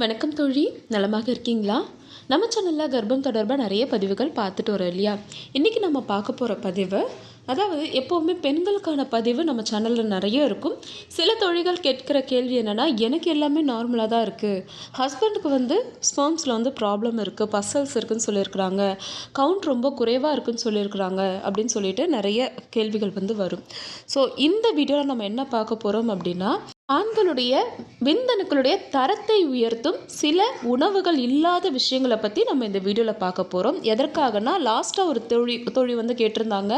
வணக்கம் தோழி. நலமாக இருக்கீங்களா? நம்ம சேனலில் கர்ப்பம் தொடர்பாக நிறைய பதிவுகள் பார்த்துட்டு வரோம் இல்லையா? இன்றைக்கி நம்ம பார்க்க போகிற பதிவு அதாவது எப்போவுமே பெண்களுக்கான பதிவு நம்ம சேனலில் நிறைய இருக்கும். சில தொழில்கள் கேட்குற கேள்வி என்னென்னா எனக்கு எல்லாமே நார்மலாக தான் இருக்குது ஹஸ்பண்டுக்கு வந்து ஸ்பேம்ஸில் வந்து ப்ராப்ளம் இருக்குது பசல்ஸ் இருக்குன்னு சொல்லியிருக்கிறாங்க. கவுண்ட் ரொம்ப குறைவாக இருக்குன்னு சொல்லியிருக்கிறாங்க அப்படின்னு சொல்லிட்டு நிறைய கேள்விகள் வந்து வரும். ஸோ இந்த வீடியோவில் நம்ம என்ன பார்க்க போகிறோம் அப்படின்னா ஆண்களுடைய விந்தணுக்களுடைய தரத்தை உயர்த்தும் சில உணவுகள் இல்லாத விஷயங்களை பற்றி நம்ம இந்த வீடியோவில் பார்க்க போகிறோம் எதற்காகனா லாஸ்ட்டாக ஒரு தொழி தொழில் வந்து கேட்டிருந்தாங்க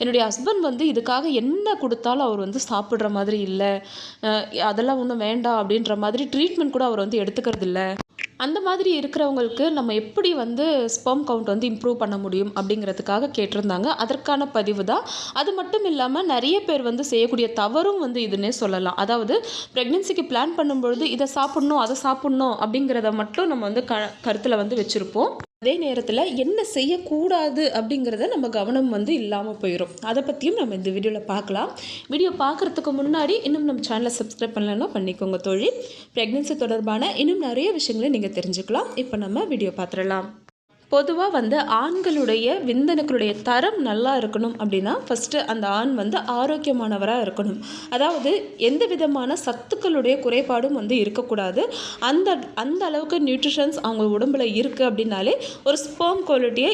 என்னுடைய ஹஸ்பண்ட் வந்து இதுக்காக என்ன கொடுத்தாலும் அவர் வந்து சாப்பிட்ற மாதிரி இல்லை. அதெல்லாம் ஒன்றும் வேண்டாம் அப்படின்ற மாதிரி ட்ரீட்மெண்ட் கூட அவர் வந்து எடுத்துக்கிறது இல்லை அந்த மாதிரி இருக்கிறவங்களுக்கு நம்ம எப்படி வந்து ஸ்பெர்ம் கவுண்ட் வந்து இம்ப்ரூவ் பண்ண முடியும் அப்படிங்கிறதுக்காக கேட்டிருந்தாங்க. அதற்கான பதிவு தான். அது மட்டும் இல்லாமல் நிறைய பேர் வந்து செய்யக்கூடிய தவறும் வந்து இதுன்னே சொல்லலாம். அதாவது ப்ரெக்னென்சிக்கு பிளான் பண்ணும்பொழுது இதை சாப்பிட்ணும் அதை சாப்பிட்ணும் அப்படிங்கிறத மட்டும் நம்ம வந்து க கருத்தில் வந்து வச்சுருப்போம். அதே நேரத்தில் என்ன செய்யக்கூடாது அப்படிங்கிறத நம்ம கவனம் வந்து இல்லாமல் போயிடும் அதை பற்றியும் நம்ம இந்த வீடியோவில் பார்க்கலாம் வீடியோ பார்க்குறதுக்கு முன்னாடி இன்னும் நம்ம சேனலை சப்ஸ்கிரைப் பண்ணலன்னா பண்ணிக்கோங்க தோழி. ப்ரெக்னென்சி தொடர்பான இன்னும் நிறைய விஷயங்களை நீங்கள் தெரிஞ்சுக்கலாம். இப்போ நம்ம வீடியோ பார்த்துடலாம் பொதுவாக வந்து ஆண்களுடைய விந்தணுக்களுடைய தரம் நல்லா இருக்கணும் அப்படின்னா ஃபஸ்ட்டு அந்த ஆண் வந்து ஆரோக்கியமானவராக இருக்கணும். அதாவது எந்த விதமான சத்துக்களுடைய குறைபாடும் வந்து இருக்கக்கூடாது. அந்த அந்த அளவுக்கு நியூட்ரிஷன்ஸ் அவங்க உடம்புல இருக்குது அப்படின்னாலே ஒரு ஸ்பேம் குவாலிட்டியை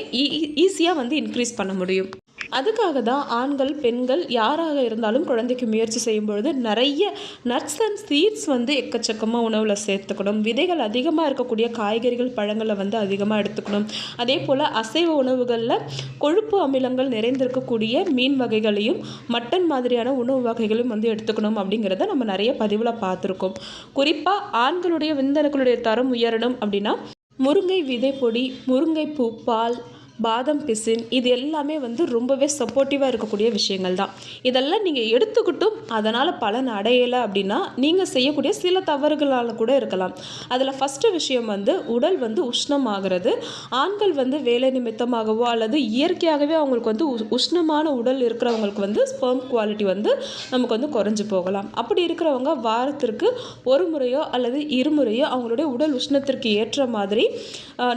ஈஸியாக வந்து இன்க்ரீஸ் பண்ண முடியும். அதுக்காக தான் ஆண்கள் பெண்கள் யாராக இருந்தாலும் குழந்தைக்கு முயற்சி செய்யும் பொழுது நிறைய நட்ஸ் அண்ட் சீட்ஸ் வந்து எக்கச்சக்கமாக உணவில் சேர்த்துக்கணும். விதைகள் அதிகமாக இருக்கக்கூடிய காய்கறிகள் பழங்களை வந்து அதிகமாக எடுத்துக்கணும். அதே போல் அசைவ உணவுகளில் கொழுப்பு அமிலங்கள் நிறைந்திருக்கக்கூடிய மீன் வகைகளையும் மட்டன் மாதிரியான உணவு வகைகளையும் வந்து எடுத்துக்கணும் அப்படிங்கிறத நம்ம நிறைய பதிவில் பார்த்துருக்கோம். குறிப்பாக ஆண்களுடைய விந்தணுக்களுடைய தரம் உயரணும் அப்படின்னா முருங்கை விதை பொடி முருங்கை பூ பால் பாதம் பிசின் இது எல்லாமே வந்து ரொம்பவே சப்போர்ட்டிவாக இருக்கக்கூடிய விஷயங்கள் தான் இதெல்லாம் நீங்கள் எடுத்துக்கிட்டும் அதனால் பலன் அடையலை அப்படின்னா நீங்கள் செய்யக்கூடிய சில தவறுகளால் கூட இருக்கலாம். அதில் ஃபஸ்ட்டு விஷயம் வந்து உடல் வந்து உஷ்ணமாகிறது. ஆண்கள் வந்து வேலை நிமித்தமாகவோ அல்லது இயற்கையாகவே அவங்களுக்கு வந்து உ- உஷ்ணமான உடல் இருக்கிறவங்களுக்கு வந்து ஸ்பெர்ம் குவாலிட்டி வந்து நமக்கு வந்து குறைஞ்சு போகலாம். அப்படி இருக்கிறவங்க வாரத்திற்கு ஒரு முறையோ அல்லது இருமுறையோ அவங்களுடைய உடல் உஷ்ணத்திற்கு ஏற்ற மாதிரி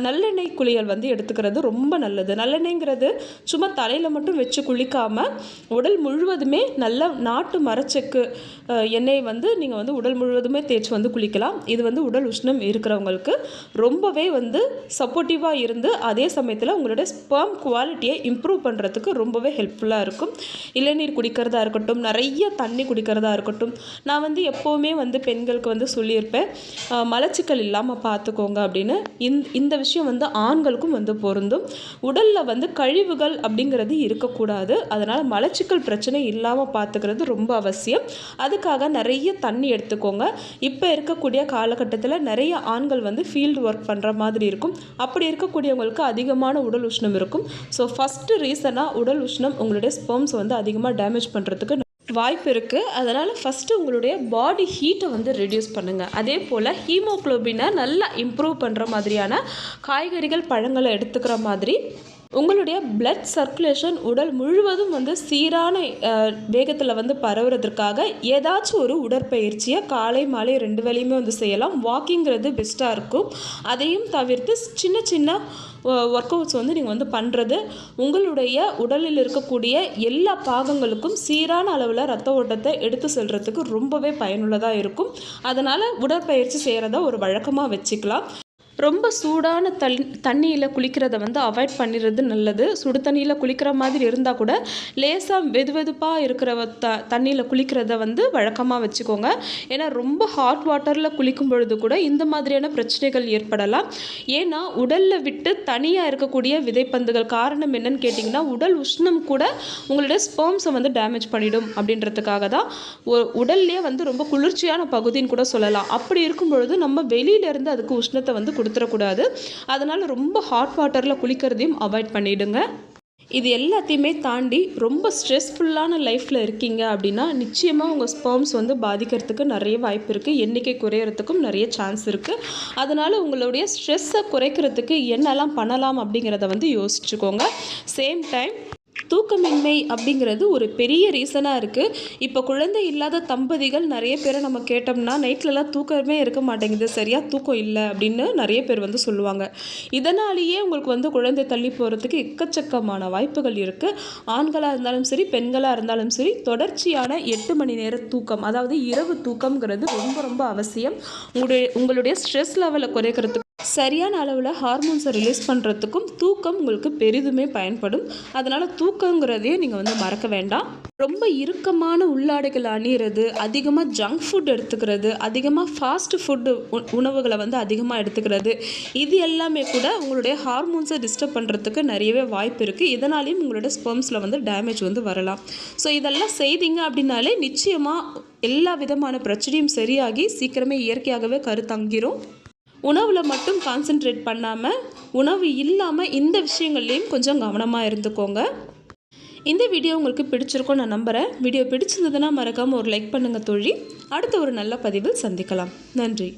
நல்லெண்ணெய் குளியல் வந்து எடுத்துக்கிறது ரொம்ப நல்லது. நல்லெண்ணெய்ங்கிறது சும்மா தலையில் மட்டும் வச்சு குளிக்காமல் உடல் முழுவதுமே நல்ல நாட்டு மரச்செக்கு எண்ணெயை எண்ணெய் வந்து நீங்கள் வந்து உடல் முழுவதுமே தேய்ச்சி வந்து குளிக்கலாம். இது வந்து உடல் உஷ்ணம் இருக்கிறவங்களுக்கு ரொம்பவே வந்து சப்போர்ட்டிவாக இருந்து அதே சமயத்தில் உங்களுடைய ஸ்பெர்ம் குவாலிட்டியை இம்ப்ரூவ் பண்ணுறதுக்கு ரொம்பவே ஹெல்ப்ஃபுல்லாக இருக்கும். இளநீர் குடிக்கிறதா இருக்கட்டும் நிறைய தண்ணி குடிக்கிறதா இருக்கட்டும். நான் வந்து எப்போவுமே வந்து பெண்களுக்கு வந்து சொல்லியிருப்பேன் மலச்சிக்கல் இல்லாமல் பார்த்துக்கோங்க அப்படின்னு. இந்த இந்த விஷயம் வந்து ஆண்களுக்கும் வந்து பொருந்தும். உடலில் வந்து கழிவுகள் அப்படிங்கிறது இருக்கக்கூடாது. அதனால் மலச்சிக்கல் பிரச்சனை இல்லாமல் பார்த்துக்கிறது ரொம்ப அவசியம். அதுக்காக நிறைய தண்ணி எடுத்துக்கோங்க. இப்போ இருக்கக்கூடிய காலகட்டத்தில் நிறைய ஆண்கள் வந்து ஃபீல்டு ஒர்க் பண்ணுற மாதிரி இருக்கும். அப்படி இருக்கக்கூடியவங்களுக்கு அதிகமான உடல் உஷ்ணம் இருக்கும். ஸோ ஃபஸ்ட்டு ரீசனாக உடல் உஷ்ணம் உங்களுடைய ஸ்பெர்ம்ஸ் வந்து அதிகமாக டேமேஜ் பண்ணுறதுக்கு வாய்ப்பு இருக்குது அதனால் ஃபஸ்ட்டு உங்களுடைய பாடி ஹீட்டை வந்து ரெடியூஸ் பண்ணுங்கள் அதே போல் ஹீமோக்ளோபினை நல்லா இம்ப்ரூவ் பண்ணுற மாதிரியான காய்கறிகள் பழங்களை எடுத்துக்கிற மாதிரி உங்களுடைய பிளட் சர்க்குலேஷன் உடல் முழுவதும் வந்து சீரான வேகத்தில் வந்து பரவுறதுக்காக ஏதாச்சும் ஒரு உடற்பயிற்சியை காலை மாலை ரெண்டு வேலையுமே வந்து செய்யலாம். வாக்கிங்கிறது பெஸ்ட்டாக இருக்கும். அதையும் தவிர்த்து சின்ன சின்ன ஒர்க் அவுட்ஸ் வந்து நீங்கள் வந்து பண்ணுறது உங்களுடைய உடலில் இருக்கக்கூடிய எல்லா பாகங்களுக்கும் சீரான அளவில் ரத்த ஓட்டத்தை எடுத்து செல்கிறதுக்கு ரொம்பவே பயனுள்ளதாக இருக்கும். அதனால் உடற்பயிற்சி செய்கிறத ஒரு வழக்கமாக வச்சுக்கலாம். ரொம்ப சூடான தண் தண்ணியில் குளிக்கிறத வந்து அவாய்ட் பண்ணிடுறது நல்லது. சுடு தண்ணியில் குளிக்கிற மாதிரி இருந்தால் கூட லேசாக வெது வெதுப்பாக இருக்கிற த தண்ணியில் குளிக்கிறத வந்து வழக்கமாக வச்சுக்கோங்க. ஏன்னா ரொம்ப ஹாட் வாட்டரில் குளிக்கும் பொழுது கூட இந்த மாதிரியான பிரச்சனைகள் ஏற்படலாம். ஏன்னா உடலில் விட்டு தனியாக இருக்கக்கூடிய விதைப்பந்துகள் காரணம் என்னன்னு கேட்டிங்கன்னா உடல் உஷ்ணம் கூட உங்களுடைய ஸ்பெர்ம்ஸை வந்து டேமேஜ் பண்ணிடும் அப்படின்றதுக்காக தான். ஒ- உடல்லே வந்து ரொம்ப குளிர்ச்சியான பகுதின்னு கூட சொல்லலாம். அப்படி இருக்கும் பொழுது நம்ம வெளியிலேருந்து அதுக்கு உஷ்ணத்தை வந்து கொடுத்துடக்கூடாது. அதனால் ரொம்ப ஹாட் வாட்டரில் குளிக்கிறதையும் அவாய்ட் பண்ணிவிடுங்க இது எல்லாத்தையுமே தாண்டி ரொம்ப ஸ்ட்ரெஸ்ஃபுல்லான லைஃப்பில் இருக்கீங்க அப்படின்னா நிச்சயமாக உங்கள் ஸ்பேம்ஸ் வந்து பாதிக்கிறதுக்கு நிறைய வாய்ப்பு இருக்குது எண்ணிக்கை குறையறதுக்கும் நிறைய சான்ஸ் இருக்குது அதனால் உங்களுடைய ஸ்ட்ரெஸ்ஸை குறைக்கிறதுக்கு என்னெல்லாம் பண்ணலாம் அப்படிங்கிறத வந்து யோசிச்சுக்கோங்க. சேம் டைம் தூக்கமின்மை அப்படிங்கிறது ஒரு பெரிய ரீசனாக இருக்குது இப்போ குழந்தை இல்லாத தம்பதிகள் நிறைய பேரை நம்ம கேட்டோம்னா நைட்லலாம் தூக்கமே இருக்க மாட்டேங்குது. சரியாக தூக்கம் இல்லை அப்படின்னு நிறைய பேர் வந்து சொல்லுவாங்க. இதனாலேயே உங்களுக்கு வந்து குழந்தை தள்ளி போகிறதுக்கு எக்கச்சக்கமான வாய்ப்புகள் இருக்குது ஆண்களாக இருந்தாலும் சரி பெண்களாக இருந்தாலும் சரி தொடர்ச்சியான எட்டு மணி நேர தூக்கம் அதாவது இரவு தூக்கம்ங்கிறது ரொம்ப ரொம்ப அவசியம். உங்களுடைய உங்களுடைய ஸ்ட்ரெஸ் லெவலை குறைக்கிறதுக்கு சரியான அளவில் ஹார்மோன்ஸை ரிலீஸ் பண்ணுறதுக்கும் தூக்கம் உங்களுக்கு பெரிதுமே பயன்படும். அதனால் தூக்கங்கிறதையும் நீங்கள் வந்து மறக்க வேண்டாம். ரொம்ப இறுக்கமான உள்ளாடைகள் அணியிறது அதிகமாக ஜங்க் ஃபுட் எடுத்துக்கிறது அதிகமாக ஃபாஸ்ட் ஃபுட்டு உணவுகளை வந்து அதிகமாக எடுத்துக்கிறது இது எல்லாமே கூட உங்களுடைய ஹார்மோன்ஸை டிஸ்டர்ப் பண்ணுறதுக்கு நிறையவே வாய்ப்பு இருக்குது இதனாலேயும் உங்களுடைய ஸ்பெர்ம்ஸில் வந்து டேமேஜ் வந்து வரலாம். ஸோ இதெல்லாம் செய்தீங்க அப்படின்னாலே நிச்சயமாக எல்லா விதமான பிரச்சனையும் சரியாகி சீக்கிரமே இயற்கையாகவே கருத்தங்கிரும். உணவில் மட்டும் கான்சென்ட்ரேட் பண்ணாமல் உணவு இல்லாமல் இந்த விஷயங்கள்லேயும் கொஞ்சம் கவனமாக இருந்துக்கோங்க. இந்த வீடியோ உங்களுக்கு பிடிச்சிருக்கும் நான் நம்புகிறேன் வீடியோ பிடிச்சிருந்ததுன்னா மறக்காமல் ஒரு லைக் பண்ணுங்கள் தோழி. அடுத்த ஒரு நல்ல பதிவில் சந்திக்கலாம். நன்றி.